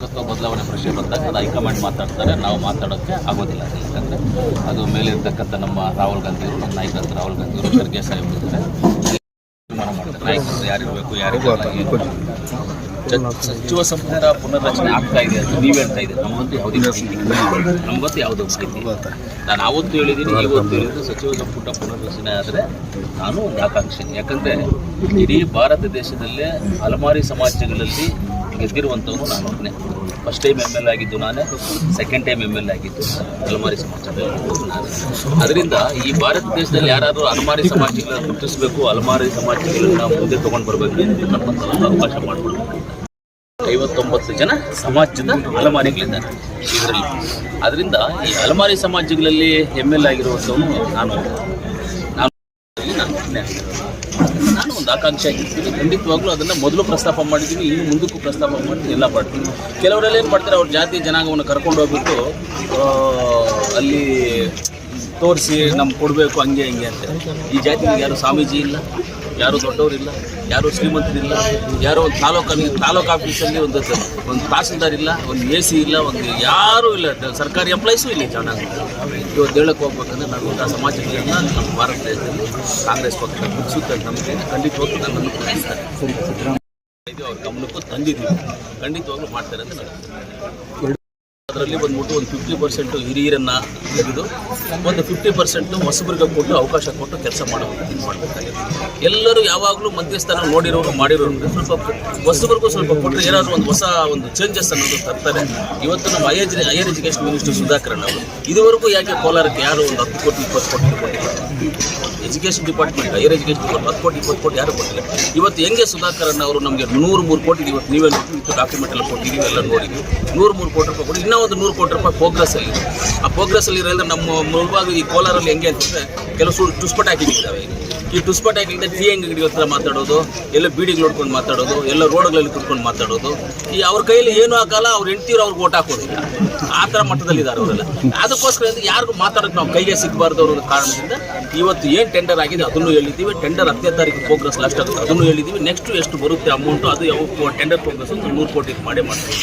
ಬದಲಾವಣೆ ಪ್ರಶ್ನೆ ಬಂದಾಗ ಅದು ಹೈಕಮಾಂಡ್ ಮಾತಾಡ್ತಾರೆ, ನಾವು ಮಾತಾಡೋಕ್ಕೆ ಆಗೋದಿಲ್ಲ. ಯಾಕಂದರೆ ಅದು ಮೇಲಿರ್ತಕ್ಕಂಥ ನಮ್ಮ ರಾಹುಲ್ ಗಾಂಧಿ ಅವರು, ನಮ್ಮ ನಾಯಕ ರಾಹುಲ್ ಗಾಂಧಿ ಅವರು ಖರ್ಗೆ ಸಾಹೇಬ್ ಇದ್ದಾರೆ ತೀರ್ಮಾನ ಮಾಡ್ತಾರೆ. ನಾಯಕರು ಯಾರಿರಬೇಕು ಚ- ಸಚಿವ ಸಂಪುಟ ಪುನರ್ರಚನೆ ಆಗ್ತಾ ಇದೆ ಅಂತ ನೀವು ಹೇಳ್ತಾ ಇದ್ದೀರಿ. ನಮ್ಮಂತೂ ಯಾವುದೇ. ನಮಗಂತೂ ಯಾವುದೋ ನಾನು ಆವತ್ತು ಹೇಳಿದ್ದೀನಿ ಇವತ್ತು ಹೇಳಿದ್ರೆ ಸಚಿವ ಸಂಪುಟ ಪುನರ್ರಚನೆ ಆದರೆ ನಾನು ಒಂದು ಆಕಾಂಕ್ಷೆ ಯಾಕಂದರೆ ಇಡೀ ಭಾರತ ದೇಶದಲ್ಲೇ ಅಲಮಾರಿ ಸಮಾಜಗಳಲ್ಲಿ ಗೆದ್ದಿರುವಂಥವನು ನಾನು ಒಬ್ಬನೇ. ಫಸ್ಟ್ ಟೈಮ್ ಎಂ ಎಲ್ ಆಗಿದ್ದು ನಾನೇ ಸೆಕೆಂಡ್ ಟೈಮ್ ಎಂ ಎಲ್ ಆಗಿದ್ದು ಅಲಮಾರಿ ಸಮಾಜದಲ್ಲಿ ಅದರಿಂದ ಈ ಭಾರತ ದೇಶದಲ್ಲಿ ಯಾರಾದರೂ ಅಲಮಾರಿ ಸಮಾಜಗಳನ್ನ ಗುರುತಿಸಬೇಕು ಅಲಮಾರಿ ಸಮಾಜಗಳನ್ನ ಮುಂದೆ ತೊಗೊಂಡು ಬರಬೇಕು ಅಂತ ಅವಕಾಶ ಮಾಡಿಕೊಡ್ಬೇಕು. ಐವತ್ತೊಂಬತ್ತು ಜನ ಸಮಾಜದ ಅಲಮಾರಿಗಳಿದ್ದಾರೆ ಇದರಲ್ಲಿ. ಅದರಿಂದ ಈ ಅಲಮಾರಿ ಸಮಾಜಗಳಲ್ಲಿ ಎಂ ಎಲ್ ಆಗಿರುವಂಥವನು ನಾನು ನಾನು ಒಂದು ಆಕಾಂಕ್ಷೆ ಆಗಿರ್ತೀನಿ. ಖಂಡಿತವಾಗ್ಲೂ ಅದನ್ನು ಮೊದಲು ಪ್ರಸ್ತಾಪ ಮಾಡಿದ್ದೀನಿ ಇನ್ನು ಮುಂದಕ್ಕೂ ಪ್ರಸ್ತಾಪ ಮಾಡ್ತೀನಿ ಎಲ್ಲ ಮಾಡ್ತೀನಿ ಕೆಲವರೆಲ್ಲ ಏನು ಮಾಡ್ತಾರೆ, ಅವ್ರ ಜಾತಿ, ಜನಾಂಗವನ್ನು ಕರ್ಕೊಂಡು ಹೋಗ್ಬಿಟ್ಟು ಅಲ್ಲಿ ತೋರಿಸಿ ನಮ್ಗೆ ಕೊಡಬೇಕು, ಹಂಗೆ, ಹಿಂಗೆ ಅಂತ ಈ ಜಾತಿಗೆ ಯಾರು ಸ್ವಾಮೀಜಿ ಇಲ್ಲ, ಯಾರು ದೊಡ್ಡವರಿಲ್ಲ ಯಾರು ಶ್ರೀಮಂತರಿಲ್ಲ ಯಾರೋ ಒಂದು ತಾಲೂಕಲ್ಲಿ ತಾಲೂಕು ಆಫೀಸಲ್ಲಿ ಒಂದು ಒಂದು ತಹಸೀಲ್ದಾರ್ ಇಲ್ಲ, ಒಂದು ಎ ಸಿ ಇಲ್ಲ, ಒಂದು ಯಾರೂ ಇಲ್ಲ. ಸರ್ಕಾರಿ ಎಂಪ್ಲಾಯೀಸು ಇಲ್ಲ ಚೆನ್ನಾಗಿ ಇವತ್ತು ಹೇಳಕ್ಕೆ ಹೋಗ್ಬೇಕಂದ್ರೆ ನಾನು ಆ ಸಮಾಜಗಳನ್ನ ನಮ್ಮ ಭಾರತ ದೇಶದಲ್ಲಿ ಕಾಂಗ್ರೆಸ್ ಪಕ್ಷ ಮುಗಿಸುತ್ತೆ ನಮಗೆ ಖಂಡಿತ ಖಂಡಿತವಾಗ್ಲೂ ನನ್ನನ್ನು ಕೊಡಿಸ್ತಾರೆ ಅವ್ರ ಗಮನಕ್ಕೂ ತಂದಿದ್ದೀವಿ. ಖಂಡಿತವಾಗ್ಲೂ ಮಾಡ್ತಾರೆ ಅಂತ ಅದರಲ್ಲಿ ಬಂದ್ಬಿಟ್ಟು ಒಂದು ಫಿಫ್ಟಿ ಪರ್ಸೆಂಟು ಹಿರಿಯರನ್ನು ತೆಗೆದು ಒಂದು ಫಿಫ್ಟಿ ಪರ್ಸೆಂಟ್ ಹೊಸಬರಿಗೆ ಕೊಟ್ಟು ಅವಕಾಶ ಕೊಟ್ಟು ಕೆಲಸ ಮಾಡಬೇಕು ಇದು ಮಾಡಬೇಕಾಗಿದೆ. ಎಲ್ಲರೂ ಯಾವಾಗಲೂ ಮಧ್ಯಸ್ಥಾನ ನೋಡಿರೋರು ಮಾಡಿರೋರು ಸ್ವಲ್ಪ ಹೊಸಬರಿಗೂ ಸ್ವಲ್ಪ ಕೊಟ್ಟರೆ ಏನಾದರೂ ಒಂದು ಹೊಸ ಒಂದು ಚೇಂಜಸ್ ಅನ್ನೋದು ತರ್ತಾರೆ. ಇವತ್ತು ನಮ್ಮ higher higher education minister Sudhakaran ಅವರು ಇದುವರೆಗೂ ಯಾಕೆ ಕೋಲಾರಕ್ಕೆ ಯಾರು ಒಂದು ಹತ್ತು ಕೋಟಿ, ಇಪ್ಪತ್ತು ಕೋಟಿ ಕೊಟ್ಟಿಲ್ಲ? ಎಜುಕೇಷನ್ ಡಿಪಾರ್ಟ್ಮೆಂಟ್ ಹೈಯರ್ ಎಜುಕೇಷನ್ ಹತ್ತು ಕೋಟಿ, ಇಪ್ಪತ್ತು ಕೋಟಿ ಯಾರು ಕೊಟ್ಟಿಲ್ಲ? ಇವತ್ತು ಹೆಂಗೆ ಸುಧಾಕರನ್ ಅವರು ನಮಗೆ ನೂರು ಮೂರು ಕೋಟಿ ಇವತ್ತು ನೀವೇ ಡಾಕ್ಯುಮೆಂಟ್ ಎಲ್ಲ ಕೊಟ್ಟಿದ್ದೀವಿ, ಎಲ್ಲ ನೋಡಿದ್ವಿ ನೂರು ಮೂರು ಕೋಟಿ ರೂಪಾಯಿ ಕೊಟ್ಟು ಇನ್ನೂ ಒಂದು ನೂರು ಕೋಟಿ ರೂಪಾಯಿ ಪ್ರೋಗ್ರೆಸ್ ಅಲ್ಲಿ. ಆ ಪ್ರೋಗ್ರೆಸ್ ಅಲ್ಲಿ ಇರೋದ್ರೆ ನಮ್ಮ ಮುಳುವಾಗ ಈ ಕೋಲಾರಲ್ಲಿ ಹೆಂಗೆ ಅಂತಂದ್ರೆ ಕೆಲವು ಸುಳ್ಳು ಟುಸ್ಪಟ್ ಹಾಕಿದ್ದಾವೆ ಈ ಟುಸ್ಪಟ್ ಹಾಕಿದ್ರೆ ಟೀ ಅಂಗಡಿ ಹತ್ರ ಮಾತಾಡೋದು, ಎಲ್ಲ ಬೀಡಿಗಳು ನೋಡ್ಕೊಂಡು ಮಾತಾಡೋದು, ಎಲ್ಲ ರೋಡ್ಗಳಲ್ಲಿ ಕುತ್ಕೊಂಡು ಮಾತಾಡೋದು. ಈ ಅವ್ರ ಕೈಯಲ್ಲಿ ಏನು ಹಾಕಲ್ಲ, ಅವ್ರ ಹೆಂಡ್ತೀರು ಅವ್ರಿಗೆ ಓಟ್ ಹಾಕೋದಿಲ್ಲ. ಆ ಥರ ಮಟ್ಟದಲ್ಲಿದ್ದಾರೆ ಅವರೆಲ್ಲ. ಅದಕ್ಕೋಸ್ಕರ ಯಾರಿಗೂ ಮಾತಾಡೋಕೆ ನಾವು ಕೈಗೆ ಸಿಗಬಾರ್ದು ಅನ್ನೋ ಕಾರಣದಿಂದ ಇವತ್ತು ಏನು ಟೆಂಡರ್ ಆಗಿದೆ ಅದನ್ನು ಹೇಳಿದ್ದೀವಿ. ಟೆಂಡರ್ ಹತ್ತನೇ ತಾರೀಕು ಪ್ರೋಗ್ರೆಸ್ ಲಾಸ್ಟ್ ಆಗುತ್ತೆ. ಅದನ್ನು ಹೇಳಿದ್ದೀವಿ. ನೆಕ್ಸ್ಟ್ ಎಷ್ಟು ಬರುತ್ತೆ ಅಮೌಂಟು ಅದು ಯಾವ ಟೆಂಡರ್ ಪ್ರೋಗ್ರೆಸ್ ನೂರು ಕೋಟಿ ಮಾಡಿ ಮಾಡ್ತೀವಿ.